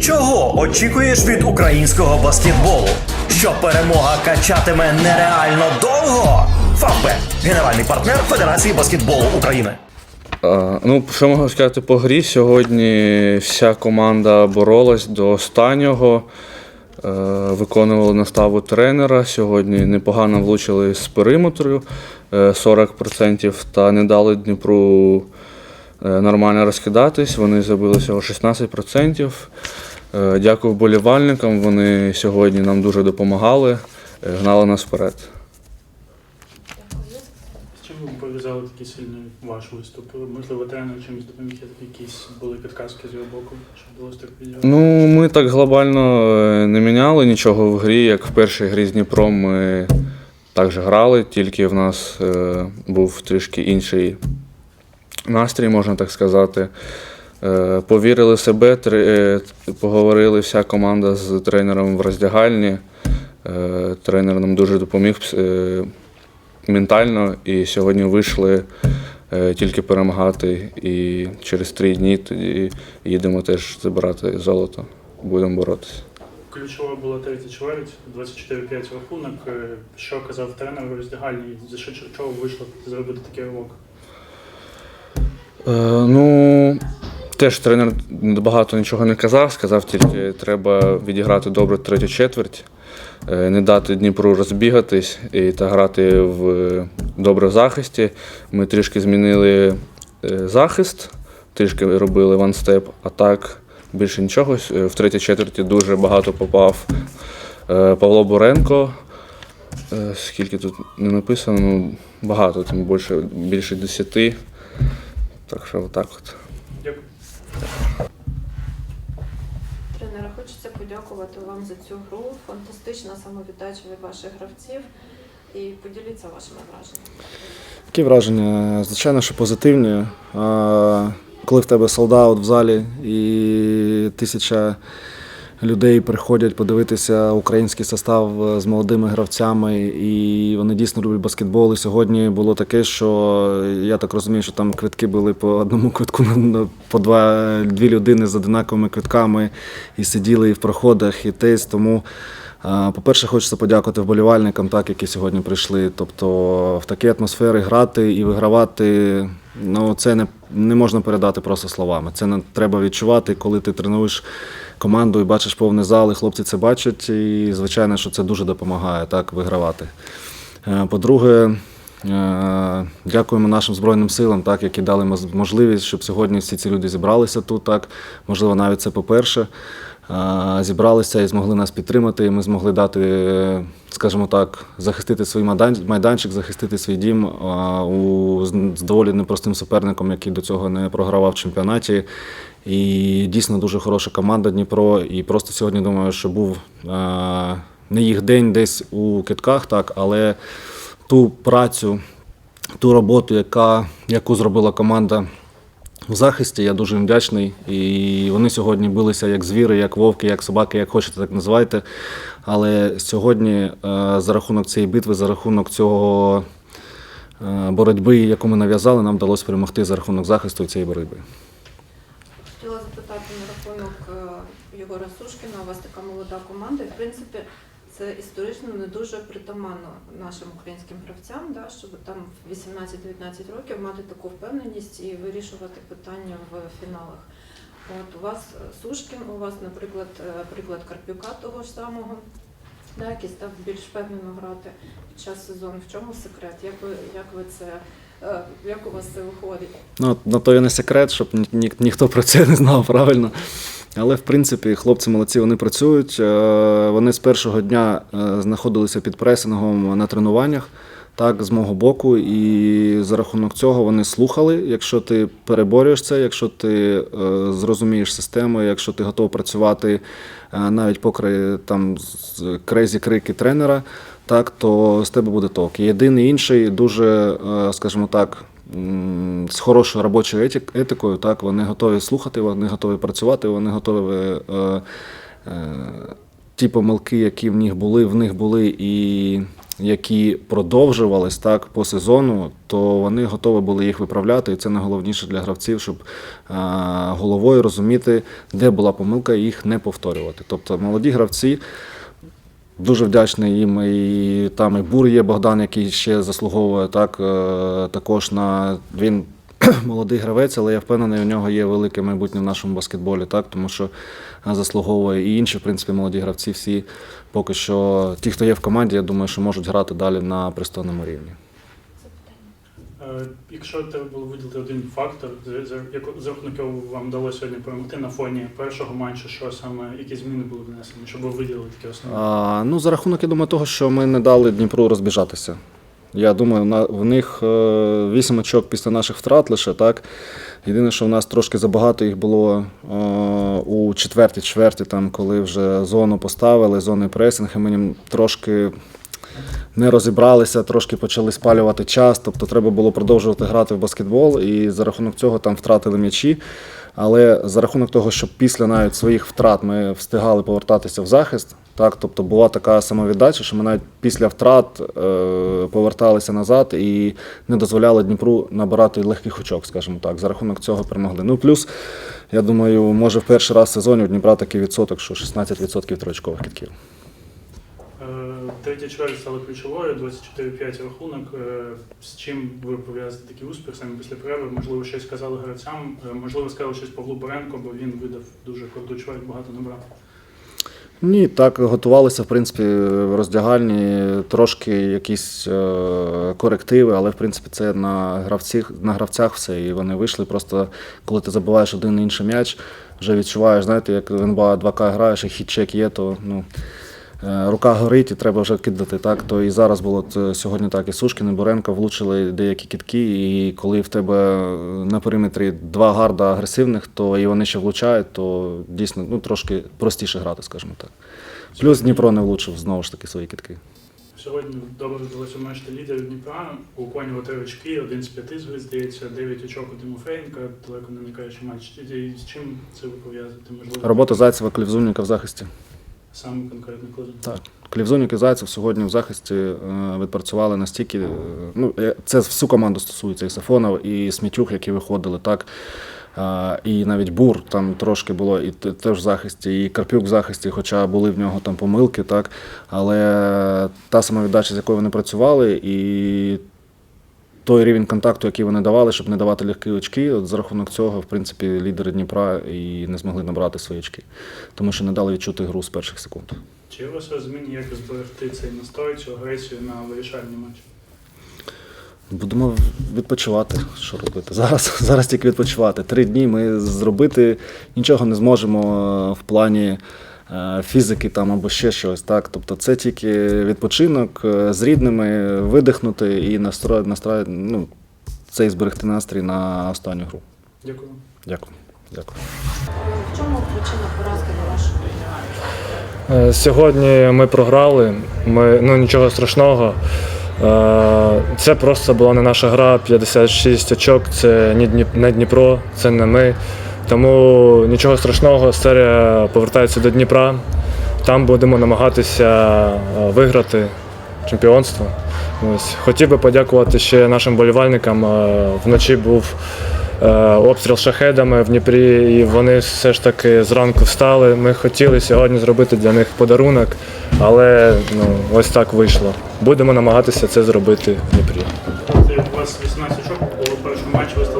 Чого очікуєш від українського баскетболу? Що перемога качатиме нереально довго? Фавбет – генеральний партнер Федерації баскетболу України. А, Ну, що можу сказати по грі? Сьогодні вся команда боролась до останнього, е, виконували наставу тренера. Сьогодні непогано влучили з периметру е, 40% та не дали Дніпру е, нормально розкидатись. Вони забили всього 16%. Е, Дякую вболівальникам. Вони сьогодні нам дуже допомагали, е, гнали нас вперед. З чим ви пов'язали такий сильний ваш виступ? Можливо, тренер чимось допоміг, якісь були підказки з його боку, щоб вдалося так підіграти? Ну, ми так глобально е, не міняли нічого в грі, як в першій грі з Дніпром ми також грали, тільки в нас був трішки інший настрій, можна так сказати. Е, повірили в себе, е, поговорили вся команда з тренером в роздягальні. Е, тренер нам дуже допоміг ментально, і сьогодні вийшли тільки перемагати. І через три дні тоді їдемо теж забирати золото. Будемо боротися. Ключова була третя чверть, 24-5 рахунок. Що казав тренер у роздягальні? За що чого вийшло зробити такий ривок? Е, ну, теж тренер багато нічого не казав, сказав тільки треба відіграти добре третю четверть, е, не дати Дніпру розбігатись і та грати в е, добре в захисті. Ми трішки змінили е, захист, трішки робили ванстеп, а так більше нічого. В третій четверті дуже багато попав Павло Буренко. Скільки тут не написано, ну багато, там більше, більше десяти. Так що отак от. Тренера, хочеться подякувати вам за цю гру. Фантастична самовіддача від ваших гравців. І поділіться вашими враженнями. Такі враження, звичайно, що позитивні. Коли в тебе солдат в залі і тисяча людей приходять подивитися український состав е, з молодими гравцями, і вони дійсно люблять баскетбол. І сьогодні було таке, що я так розумію, що там квитки були по одному квитку по два дві людини з одинаковими квитками і сиділи і в проходах, і тесь. Тому По-перше, хочеться подякувати вболівальникам, так, які сьогодні прийшли. Тобто в такій атмосфері грати і вигравати, ну це не, не можна передати просто словами. Це не треба відчувати, коли ти тренуєш команду і бачиш повний зал, і хлопці це бачать. І звичайно, що це дуже допомагає так вигравати. Е, По-друге, е, дякуємо нашим Збройним силам, так, які дали можливість, щоб сьогодні всі ці люди зібралися тут. Так. Можливо, навіть це по-перше. Зібралися і змогли нас підтримати. Ми змогли дати, скажімо так, захистити свій майданчик, захистити свій дім у з доволі непростим суперником, який до цього не програвав в чемпіонаті. І дійсно дуже хороша команда Дніпро. І просто сьогодні думаю, що був не їх день десь у китках, так, але ту працю, ту роботу, яка, яку зробила команда в захисті, я дуже їм вдячний. І вони сьогодні билися як звіри, як вовки, як собаки, як хочете, так називайте. Але сьогодні е, за рахунок цієї битви, за рахунок цього е, боротьби, яку ми нав'язали, нам вдалося перемогти за рахунок захисту цієї боротьби. Хотіла запитати на рахунок е, Єгора Сушкіна. У вас така молода команда. В принципі, це історично не дуже притаманно нашим українським гравцям, да, щоб там в 18-19 років мати таку впевненість і вирішувати питання в фіналах. От у вас е, Сушкін, у вас, наприклад, е, приклад Карпюка того ж самого, да, який став більш впевнено грати під час сезону. В чому секрет? Як ви, як ви це, е, як у вас це виходить? Ну, на то і не секрет, щоб ні, ні, ніхто про це не знав правильно. Але в принципі хлопці молодці, вони працюють. Е, Вони з першого дня е, знаходилися під пресингом на тренуваннях, так, з мого боку. І за рахунок цього вони слухали. Якщо ти переборюєш це, якщо ти е, зрозумієш систему, якщо ти готов працювати навіть попри там з- крезі крики тренера, так, то з тебе буде толк. Єдиний інший дуже, е, скажімо так, з хорошою робочою етик- етикою, так, вони готові слухати, вони готові працювати, вони готові. Е, е, Ті помилки, які в них були, в них були і які продовжувались так по сезону, то вони готові були їх виправляти. І це найголовніше для гравців, щоб е, головою розуміти, де була помилка, і їх не повторювати. Тобто молоді гравці. Дуже вдячний їм. І там і Бур є Богдан, який ще заслуговує так, е, також на він молодий гравець, але я впевнений, у нього є велике майбутнє в нашому баскетболі, так, тому що е, заслуговує і інші, в принципі, молоді гравці, всі поки що ті, хто є в команді, я думаю, що можуть грати далі на пристойному рівні. Е, Якщо треба було виділити один фактор, за, рахунок якого вам вдалося сьогодні перемогти на фоні першого матчу, що саме які зміни були внесені, щоб ви виділили такі основні? А, ну, за рахунок, я думаю, того, що ми не дали Дніпру розбіжатися. Я думаю, в них е, вісім очок після наших втрат лише, так. Єдине, що в нас трошки забагато їх було е, у четвертій чверті, там, коли вже зону поставили, зони пресинг, і ми трошки не розібралися, трошки почали спалювати час. Тобто треба було продовжувати грати в баскетбол, і за рахунок цього там втратили м'ячі. Але за рахунок того, що після навіть своїх втрат ми встигали повертатися в захист, так, тобто була така самовіддача, що ми навіть після втрат е, поверталися назад і не дозволяли Дніпру набирати легких очок, скажімо так. За рахунок цього перемогли. Ну плюс, я думаю, може в перший раз в сезоні у Дніпра такий відсоток, що 16% троєчкових китків. Е, Третя чверть стала ключовою, 24-5 рахунок. Е, З чим ви пов'язуєте такий успіх саме після перерви? Можливо, щось сказали гравцям, Е, можливо, сказали щось Павлу Боренко, бо він видав дуже круту чверть, багато набрав. Ні, так готувалися, в принципі, роздягальні, трошки якісь корективи, але в принципі це на гравцях, на гравцях все. І вони вийшли. Просто коли ти забуваєш один інший м'яч, вже відчуваєш, знаєте, як в НБА 2К граєш, і хід-чек є, то ну, рука горить і треба вже кидати. Так? То і зараз було сьогодні так. І Сушкін, і Боренко влучили деякі кітки, і коли в тебе на периметрі два гарда агресивних, то і вони ще влучають, то дійсно ну, трошки простіше грати, скажімо так. Плюс Дніпро не влучив знову ж таки свої кітки. Сьогодні добре вдалося обмежити лідерів Дніпра. У Конєва три очки, один з п'яти, здається, дев'ять очок у Тимофеєнка, далеко не уникаючи матч. І З чим це ви пов'язуєте? Можливо, Робота Зайцева Клівзунніка в захисті. Саме конкретно коли? Так. Клівзунік і Зайцев сьогодні в захисті е, відпрацювали настільки. е, Ну, це всю команду стосується і Сафонов, і Смітюх, які виходили, так. І навіть Бур там трошки було, і теж в захисті, і Карпюк в захисті, хоча були в нього там помилки, так. Але та самовіддача, з якою вони працювали, і той рівень контакту, який вони давали, щоб не давати легкі очки, от за рахунок цього, в принципі, лідери Дніпра і не змогли набрати свої очки, тому що не дали відчути гру з перших секунд. Чи є у вас розуміння, як зберегти цей настрой, цю агресію на вирішальний матч? Будемо відпочивати. Що робити? Зараз, зараз тільки відпочивати. Три дні ми зробити нічого не зможемо е, в плані фізики там або ще щось. Так? Тобто це тільки відпочинок е, з рідними, видихнути і настрой, настрой, ну, цей зберегти настрій на останню гру. Дякую. Дякую. Дякую. В чому причина поразки на вашу? Е, Сьогодні ми програли. Ми, ну нічого страшного. Е, Це просто була не наша гра. 56 очок. Це не Дніпро, це не ми. Тому нічого страшного. Серія повертається до Дніпра. Там будемо намагатися е, виграти чемпіонство. Ось. Хотів би подякувати ще нашим болівальникам. Е, Вночі був е, обстріл шахедами в Дніпрі, і вони все ж таки зранку встали. Ми хотіли сьогодні зробити для них подарунок, але ну, ось так вийшло. Будемо намагатися це зробити в Дніпрі. У вас 18 очок було першому матчі, ви стали найкращим скорером.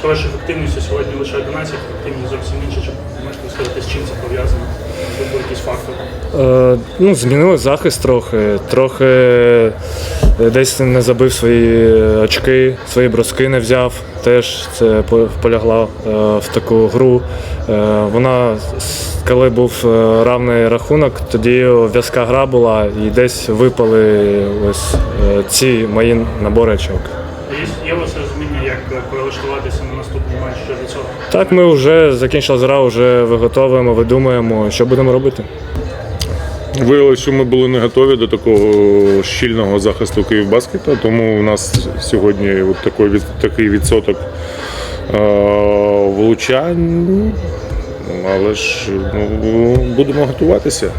З вашою ефективністю сьогодні лише 11, ефективність зовсім інша. Чи можете сказати, з чим це пов'язано? Якісь фактори? Е, ну, змінили захист трохи. Трохи е, десь не забив свої очки, свої броски не взяв. Теж це полягла е, в таку гру. Е, вона, коли був е, равний рахунок, тоді в'язка гра була і десь випали ось е, ці мої набори очок. Є, Так, ми вже закінчили гра, вже виготовуємо, видумуємо, що будемо робити. Виявилося, що ми були не готові до такого щільного захисту Київбаскета, тому у нас сьогодні от такий, такий відсоток е, влучань. Але ж ну, будемо готуватися.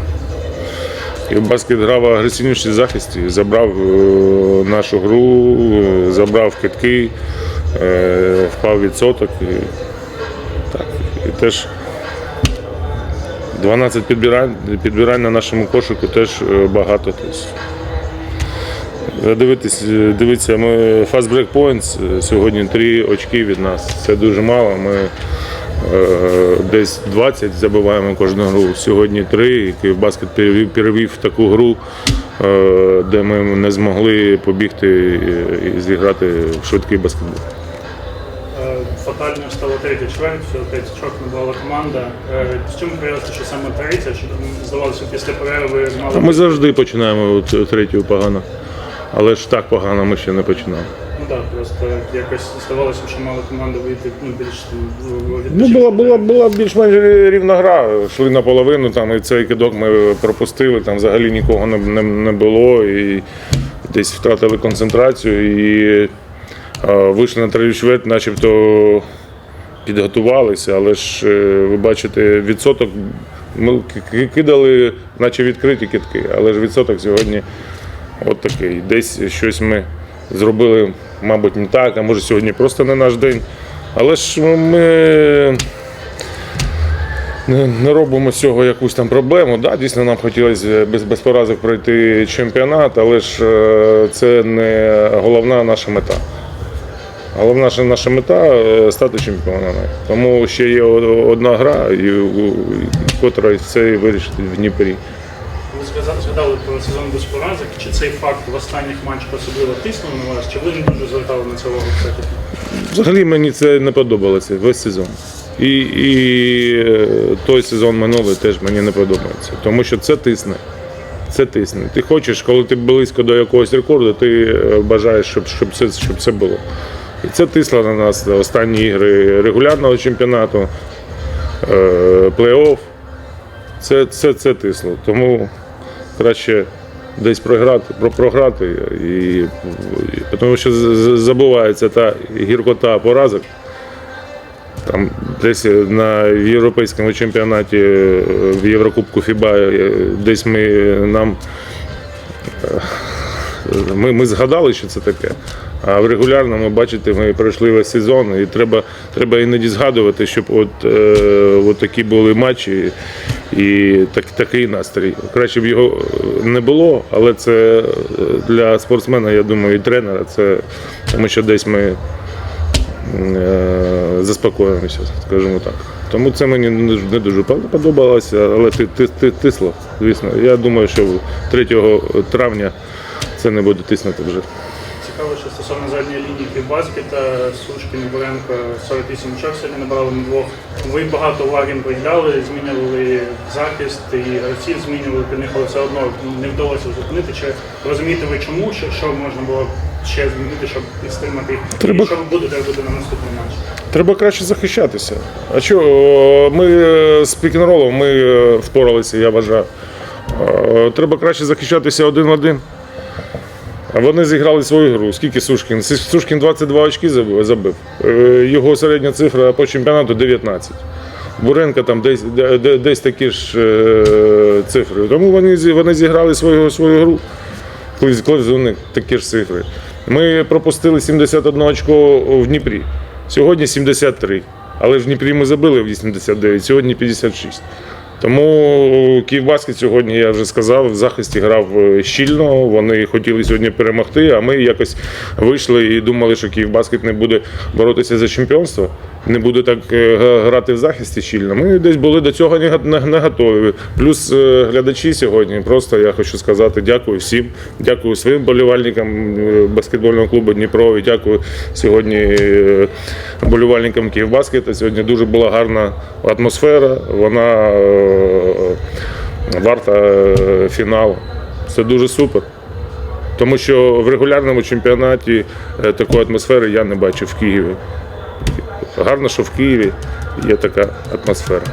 Київбаскет грав в агресивнішій захисті, забрав е, нашу гру, е, забрав китки, е, впав відсоток. Теж 12 підбирань, підбирань на нашому кошику теж е, багато. Дивитись, дивіться, ми fast break points, е, сьогодні 3 очки від нас. Це дуже мало. Ми е, десь 20 забиваємо кожну гру. Сьогодні 3. Київбаскет перевів, перевів в таку гру, е, де ми не змогли побігти і зіграти в швидкий баскетбол. Е, Фатальною стала третя чверть, всього 5 очок набрала команда. Е, З чим пов'язано, що саме третя? Що здавалося, після перерви мали ми завжди починаємо от третю погано. Але ж так погано ми ще не починали. Ну так, просто якось здавалося, що мала команда вийти ну, більш в- в Ну, була, була, була більш-менш рівна гра. Йшли наполовину, там, і цей кидок ми пропустили, там взагалі нікого не, не, не було. І десь втратили концентрацію і е, вийшли на третю чверть, начебто підготувалися, але ж е, ви бачите, відсоток. Ми кидали, наче відкриті китки, але ж відсоток сьогодні от такий. Десь щось ми зробили, мабуть, не так, а може сьогодні просто не наш день. Але ж ми не, робимо з цього якусь там проблему. Да, дійсно, нам хотілося без, без поразок пройти чемпіонат, але ж е, це не головна наша мета. Головна ж наша мета е, стати чемпіонами. Тому ще є одна гра, котра все вирішить в Дніпрі. Ви згадали про сезон без поразок. Чи цей факт в останніх матчах особливо тиснув на вас? Чи ви не дуже звертали на це увагу? Взагалі мені це не подобалося весь сезон. І, і е, той сезон минулий теж мені не подобається. Тому що це тисне. Це тисне. Ти хочеш, коли ти близько до якогось рекорду, ти е, бажаєш, щоб, щоб, це, щоб це було. І це тисло на нас останні ігри регулярного чемпіонату, е, плей-офф. Це, це, це тисло. Тому краще десь програти, про- програти. І, тому що забувається та гіркота поразок. Там десь на європейському чемпіонаті е, в Єврокубку Фіба е, десь ми нам ми, ми згадали, що це таке. А в регулярному, бачите, ми пройшли весь сезон, і треба, треба іноді згадувати, щоб от, е, от такі були матчі і так, такий настрій. Краще б його не було, але це е, для спортсмена, я думаю, і тренера, це тому що десь ми е, заспокоїмося, скажімо так. Тому це мені не дуже подобалося, але ти, ти, ти тисло, звісно. Я думаю, що 3 травня це не буде тиснути вже. Цікаво, що стосовно задньої лінії півбаскета, Сушкін і Буренко 48 очок сьогодні набрали на двох. Ви багато уваги приділяли, змінювали захист і гравців змінювали під них, але все одно не вдалося зупинити. Чи розумієте ви чому? Що, що можна було ще змінити, щоб підтримати їх? Треба- І що ви будете робити на наступний матч? Треба краще захищатися. А що, ми е, з пікінролом ми е, впоралися, я вважаю. Е, Треба краще захищатися один в один. Вони зіграли свою гру. Скільки Сушкін? Сушкін 22 очки забив. Е, Його середня цифра по чемпіонату 19. Буренко там десь, де- де- десь такі ж е, цифри. Тому вони, вони зіграли свою, свою гру. Коли у них такі ж цифри. Ми пропустили 71 очко в Дніпрі. Сьогодні 73. Але в Дніпрі ми забили 89, сьогодні 56. Тому Київбаскет сьогодні, я вже сказав, в захисті грав е, щільно. Вони хотіли сьогодні перемогти, а ми якось вийшли і думали, що Київбаскет не буде боротися за чемпіонство, не буде так е, грати в захисті щільно. Ми десь були до цього не готові. Плюс е, глядачі сьогодні. Просто я хочу сказати дякую всім. Дякую своїм болівальникам е, баскетбольного клубу Дніпро. І дякую сьогодні болівальникам Київбаскета. Сьогодні дуже була гарна атмосфера. Вона варта фіналу. Це дуже супер. Тому що в регулярному чемпіонаті такої атмосфери я не бачив в Києві. Гарно, що в Києві є така атмосфера.